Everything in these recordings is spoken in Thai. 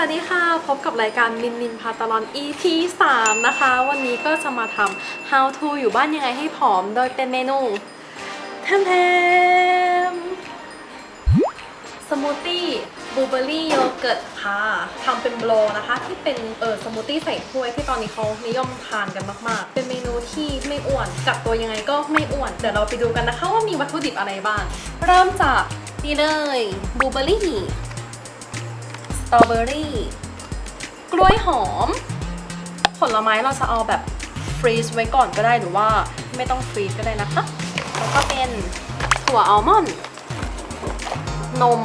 สวัสดีค่ะ พบกับรายการมินมินพาตลอน EP 3 นะคะ วันนี้ก็จะมาทำ how to อยู่บ้านยังไงให้ผอม โดยเป็นเมนูแทมแทมสมูทตี้บลูเบอร์รี่โยเกิร์ตค่ะทำเป็นโบรนะคะ ที่เป็นเออสมูทตี้ใส่ถ้วยที่ตอนนี้เขานิยมทานกันมาก ๆ เป็นเมนูที่ไม่อ้วนกักตัวยังไงก็ไม่อ้วน เดี๋ยวเราไปดูกันนะคะว่ามีวัตถุดิบอะไรบ้าง เริ่มจากนี่เลยบลูเบอร์รี่ ตรอเบอรี่ กล้วยหอม ผลไม้เราจะเอาแบบฟรีซไว้ก่อนก็ได้หรือว่าไม่ต้องฟรีซก็ได้นะคะ แล้วก็เป็นถั่วอัลมอนด์นม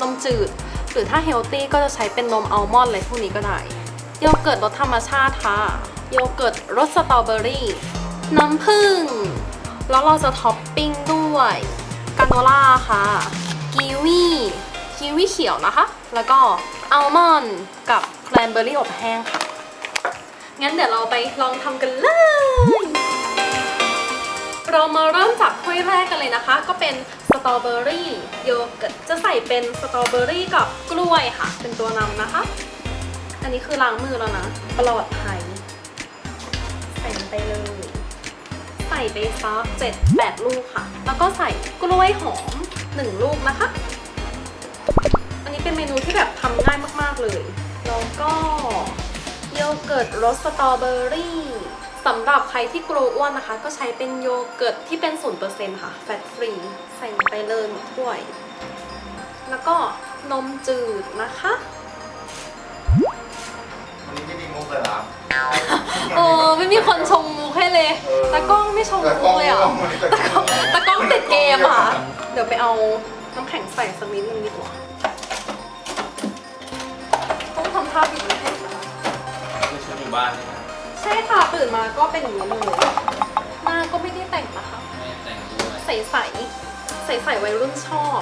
นมจืด หรือถ้าเฮลตี้ก็จะใช้เป็นนมอัลมอนด์อะไรพวกนี้ก็ได้ โยเกิร์ตรสธรรมชาติค่ะ โยเกิร์ตรสสตรอเบอรี่ น้ำผึ้ง แล้วเราจะท็อปปิ้งด้วยกาโนล่าค่ะ กีวีกีวีเขียวนะคะ แล้วก็ อัลมอนด์กับแครนเบอร์รี่อบแห้งค่ะ งั้นเดี๋ยวเราไปลองทำกันเลย เรามาเริ่มจากถ้วยแรกกันเลยนะคะ ก็เป็นสตรอเบอรี่โยเกิร์ต จะใส่เป็นสตรอเบอรี่กับกล้วยค่ะ เป็นตัวนำนะคะ อันนี้คือล้างมือแล้วนะ ปลอดภัย ใส่ไปเลย ใส่ไปซักเจ็ดแปดลูกค่ะ แล้วก็ใส่กล้วยหอมหนึ่งลูกนะคะ เป็นเมนูที่แบบทำง่ายมากๆเลย แล้วก็โยเกิร์ตรสสตรอเบอรี่สำหรับใครที่กลัวอ้วนนะคะ ก็ใช้เป็นโยเกิร์ตที่เป็น0%ค่ะแฟตฟรีใส่ลงไปเลยหมดถ้วย แล้วก็นมจืดนะคะวันนี้ไม่มีมุกเลยเหรอเออไม่มีคนชมมุกให้เลยตากล้องไม่ชมมุกเลยอะตะกล้องตากล้องติดเกมอะ เดี๋ยวไปเอาน้ำแข็งใส่สักนิดนึงดีกว่า ต้องทำท่าบิดไม่ให้นะคะคือชุดอยู่บ้านใช่ไหมใช่ค่ะตื่นมาก็เป็นอย่างนี้เลยหน้าก็ไม่ได้แต่งนะคะ ไม่แต่งด้วยใสใสใสใสๆวัยรุ่นชอบ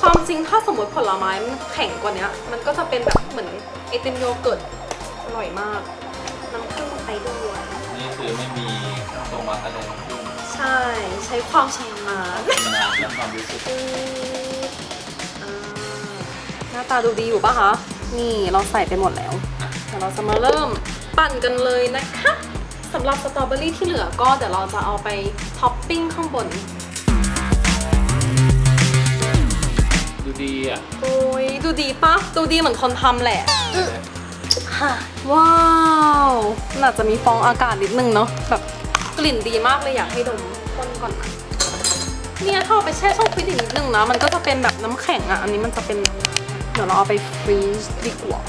ความจริงถ้าสมมติผลไม้มันแข็งกว่านี้มันก็จะเป็นแบบเหมือนไอติมโยเกิร์ตอร่อยมาก น้ำผึ้งลงไปด้วย นี่คือไม่มีตรงวัดอะไรทั้งสิ้นใช่ใช้ความชำนาญทำงานและความรู้สึกอืมอ่าหน้าตาดูดีอยู่ปะคะ นี่เราใส่ไปหมดแล้วเดี๋ยวเราจะมาเริ่มปั่นกันเลยนะคะสำหรับสตรอเบอรี่ที่เหลือก็เดี๋ยวเราจะเอาไปท็อปปิ้งข้างบน ดูดีอะโอ้ยดูดีปะดูดีเหมือนคนทำแหละค่ะว้าวน่าจะมีฟองอากาศนิดนึงเนาะแบบกลิ่นดีมากเลยอยากให้ดมคนก่อนนะเนี่ยถ้าเอาไปแช่ช่องฟรีซอีกนิดนึงนะ มันก็จะเป็นแบบน้ำแข็งอะ อันนี้มันจะเป็นเดี๋ยวเราเอาไปฟรีซดีกว่า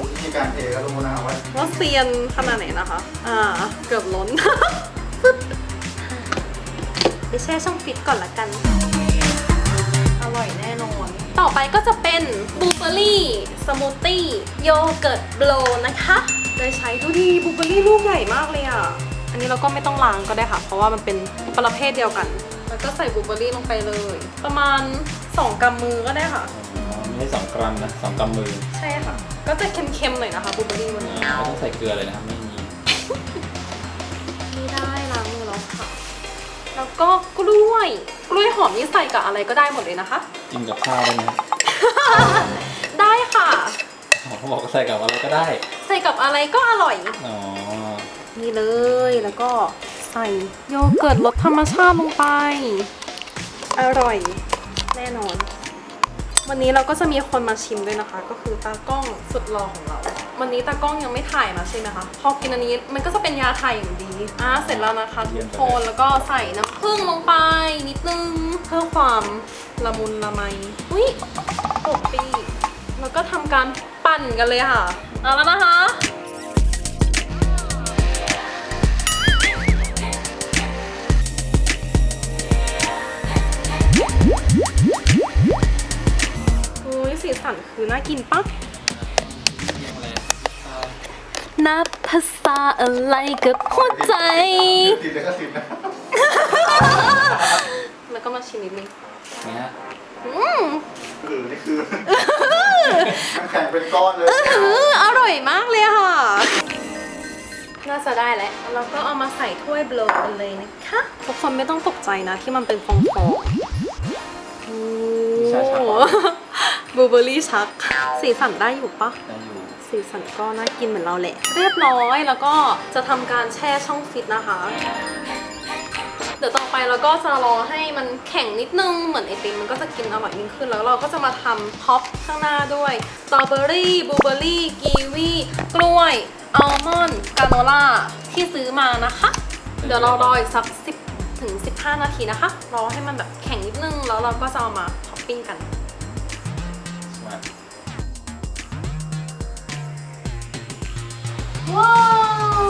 วิธีการเทก็รู้นะว่าว่าเซียนขนาดไหนนะคะ อ่า เกือบล้น ไปแช่ช่องฟิตก่อนละกัน อร่อยแน่นอน ต่อไปก็จะเป็นบลูเบอร์รี่ สมูทตี้ โยเกิร์ตโบลนะคะ โดยใช้ดูดีบลูเบอร์รี่ลูกใหญ่มากเลยอะ อันนี้เราก็ไม่ต้องล้างก็ได้ค่ะ เพราะว่ามันเป็นประเภทเดียวกัน แล้วก็ใส่บลูเบอร์รี่ลงไปเลย ประมาณ 2กำมือก็ได้ค่ะอ๋อไม่ใช่สองกรัมนะสองกำมือใช่ค่ะ ก็จะเค็มๆหน่อยนะคะบลูเบอร์รี่วันนี้ไม่ต้องใส่เกลือเลยนะครับไม่มีไม่ได้ล้างมือแล้วค่ะ แล้วก็กล้วย กล้วยหอมนี่ใส่กับอะไรก็ได้หมดเลยนะคะ กินกับข้าวได้ไหมครับได้ค่ะ อ๋อเขาบอกว่าใส่กับอะไรก็ได้ ใส่กับอะไรก็อร่อย อ๋อ นี่เลยแล้วก็ใส่โยเกิร์ตรสธรรมชาติลงไป อร่อยแน่นอน วันนี้เราก็จะมีคนมาชิมด้วยนะคะ ก็คือตากล้องสุดหล่อของเรา วันนี้ตากล้องยังไม่ถ่ายมาใช่ไหมคะพอกินอันนี้มันก็จะเป็นยาไทยอย่างดีอะเสร็จแล้วนะคะทุกคนแล้วก็ใส่น้ำผึ้งลงไปนิดนึงเพื่อความละมุนละไมอุ้ยปกปีแล้วก็ทำการปั่นกันเลยค่ะเอาแล้วนะคะ สีสันคือน่ากินปะเรียกอะไรอ่านับภาษาอะไรกับหัวใจ ติดเลยก็ติดนะแล้วก็มาชิมนิดนึงเนี่ย อืมคือนี่คือมันแข็งเป็นก้อนเลยอืออร่อยมากเลยค่ะ น่าจะได้แล้วแล้วก็เอามาใส่ถ้วยเบลอกันเลยนะคะ ทุกคนไม่ต้องตกใจนะที่มันเป็นฟองๆวิชาชัก บลูเบอร์รี่ชัก สีสันได้อยู่ปะได้อยู่สีสันก็น่ากินเหมือนเราแหละ เรียบร้อยแล้วก็จะทำการแช่ช่องฟิตนะคะ เดี๋ยวต่อไปเราก็จะรอให้มันแข็งนิดนึง เหมือนไอติมมันก็จะกินอร่อยยิ่งขึ้น แล้วเราก็จะมาทำพ็อปข้างหน้าด้วยสตรอเบอรี่บลูเบอร์รี่กีวีกล้วยอัลมอนด์กาโนล่าที่ซื้อมานะคะ เดี๋ยวเรารออีกสัก10ถึง15 นาทีนะคะ รอให้มันแบบแข็งนิดนึง แล้วเราก็จะเอามาท็อปปิ้งกัน ว้าว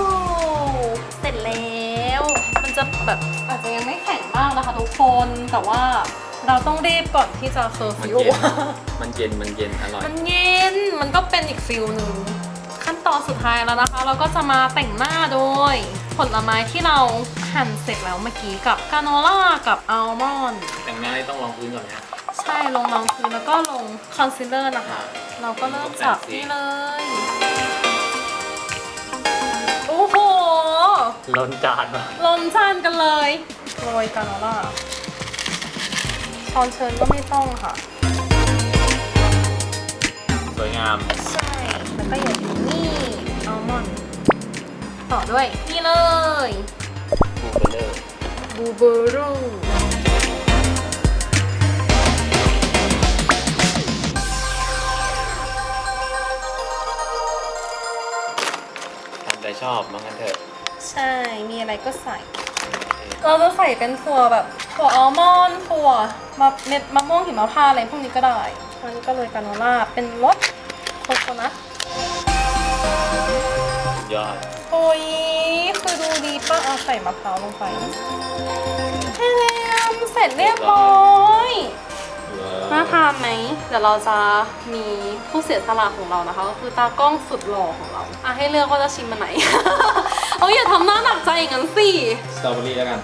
เสร็จแล้ว มันจะแบบอาจจะยังไม่แข็งมากนะคะทุกคนแต่ว่าเราต้องรีบก่อนที่จะเคอร์มันฟิวเย็น มันเย็น มันเย็น อร่อย มันเย็นมันก็เป็นอีกฟิลหนึ่งขั้นตอนสุดท้ายแล้วนะคะ เราก็จะมาแต่งหน้าโดย ผลไม้ที่เราหั่นเสร็จแล้วเมื่อกี้กับกาโนล่ากับอัลมอนด์แต่งหน้านี่ต้องลองพื้นก่อนนะ ใช่ลงรองพื้นแล้วก็ลงคอนซีลเลอร์นะคะ เราก็เริ่มจากนี่เลย ล้นจานมาลนจานกันเลยโรยกาโนล่าช้อนเชิญก็ไม่ต้องค่ะ สวยงาม ใช่ แล้วก็อย่าลืมนี่อัลมอนด์ต่อด้วย นี่เลย บูเบอร์เลอร์ บูเบอ ก็ใส่ เราจะใส่เป็นถั่วแบบถั่วอัลมอนด์ถั่วมะเม็ดมะม่วงหิมพานต์อะไรพวกนี้ก็ได้อันนี้ก็เลยกาโนล่าเป็นรสโคโคนัทยอดโอ้ยคือดูดีป่ะเอาใส่มะพร้าวลงไปแค่แล้วเสร็จเรียบร้อยน่าทานไหมเดี๋ยวเราจะมีผู้เสียสละของเรานะคะ ก็คือตากล้องสุดหล่อของเราอะให้เลือกว่าจะชิมมันไหน เอาอย่าทำหน้าหนักใจอย่างนั้นสิ สตรอเบอรี่แล้วกัน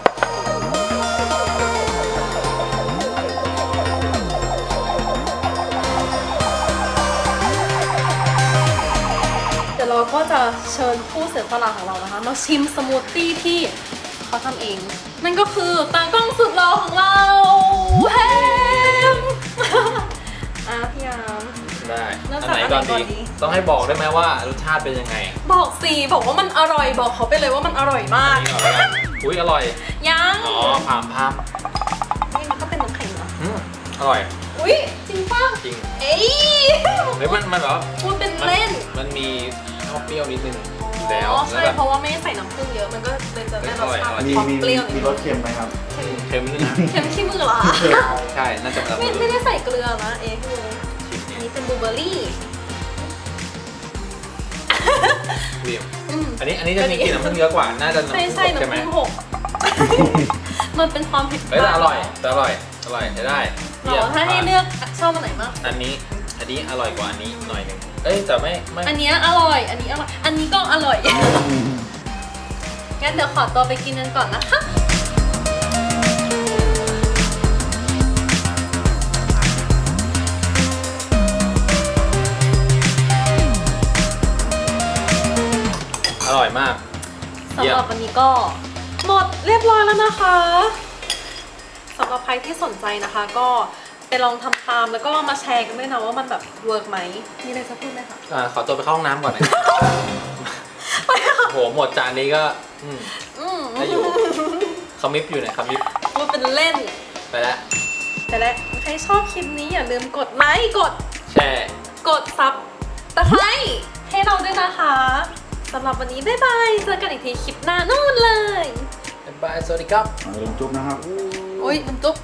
เดี๋ยวเราก็จะเชิญผู้เสียสละของเรานะคะ มาชิมสมูทตี้ที่เขาทำเอง นั่นก็คือตากล้องสุดหล่อของเราแฮม อะพี่ยาม ได้เริ่อัมนจากไหนก่อนอันไหนก่อนดี ดีต้องให้บอกได้ไหมว่ารสชาติเป็นยังไงบอกสิบอกว่ามันอร่อยบอกเขาไปเลยว่ามันอร่อยมาอักนนี้ก่อนแล้วกันอุ้ยอร่อยยังอ๋อพามพามนี่มันก็เป็นน้ำแข็งเหรออืมอร่อยอุ้ยจริงป่ะจริงเอ้ยเฮ้ยมันมันแบบว่าพูดเป็นมันเล่นมันมีชอบเปรี้ยวนิดนึงอยู่แล้วอ๋อแล้ใช่วแบบ เพราะว่าไม่ได้ใส่น้ำผึ้งเยอะมันก็เลยจะได้รสชาติอร่อย มีความมีเปรี้ยวนิมีดรนึสงเค็มไหมครับ เค็มนิดนะเค็มขี้มือเหรอ ใช่ น่าจะแบบไม่ไม่ได้ใส่เกลือนะเอ๊ะคือ ลูเบอร์รี่เปรี้ยวอืม อันนี้อันนี้จะมีกลิ่นน้ำผึ้งเยอะกว่า น่าจะน้ำใช่ผึ้งใช่สดใช่ไหมน้ำผึ้งหก มันเป็นความผิดพเฮ้ยแต่ลาดอร่อยแต่อร่อยอร่อยใช้ได้เหรอถ้าให้เลือกชอบอันไหนมาก อันนี้อันนี้อร่อยกว่าอันนี้หน่อยหนึงเอ้ยแต่ไม่ไม่อันเนี้ยอร่อย อันนี้อร่อย อันนี้ก็อร่อย งั้นเดี๋ยวขอตัวไปกินกันก่อนนะคะ อร่อยมาก สำเยี่ยหมรับวันนี้ก็หมดเรียบร้อยแล้วนะคะสำหรับใครที่สนใจนะคะ ก็ไปลองทำตามแล้วก็มาแชร์กันด้วยนะว่ามันแบบเวิร์กไหมมีอะไรจะพูดไหมคะ อ่าขอตัวไปเข้าห้องน้ำก่อนนะโหหมดจานนี้ก็อืมอืมได้อยู่คอมิฟอยู่ไหนคอมิฟพูดเป็นเล่น ไปแล้วแต่และใครชอบคลิปนี้อย่าลืมกดไลค์กด แช่กดซับตะไคร้ให้เราด้วยนะคะ สำหรับวันนี้บ๊ายบายเจอกันอีกทีคลิปหน้านู่นเลยบ๊ายบายสวัสดีครับเอาลงจุ๊บนะครับ โอ้ยมันจุ๊บ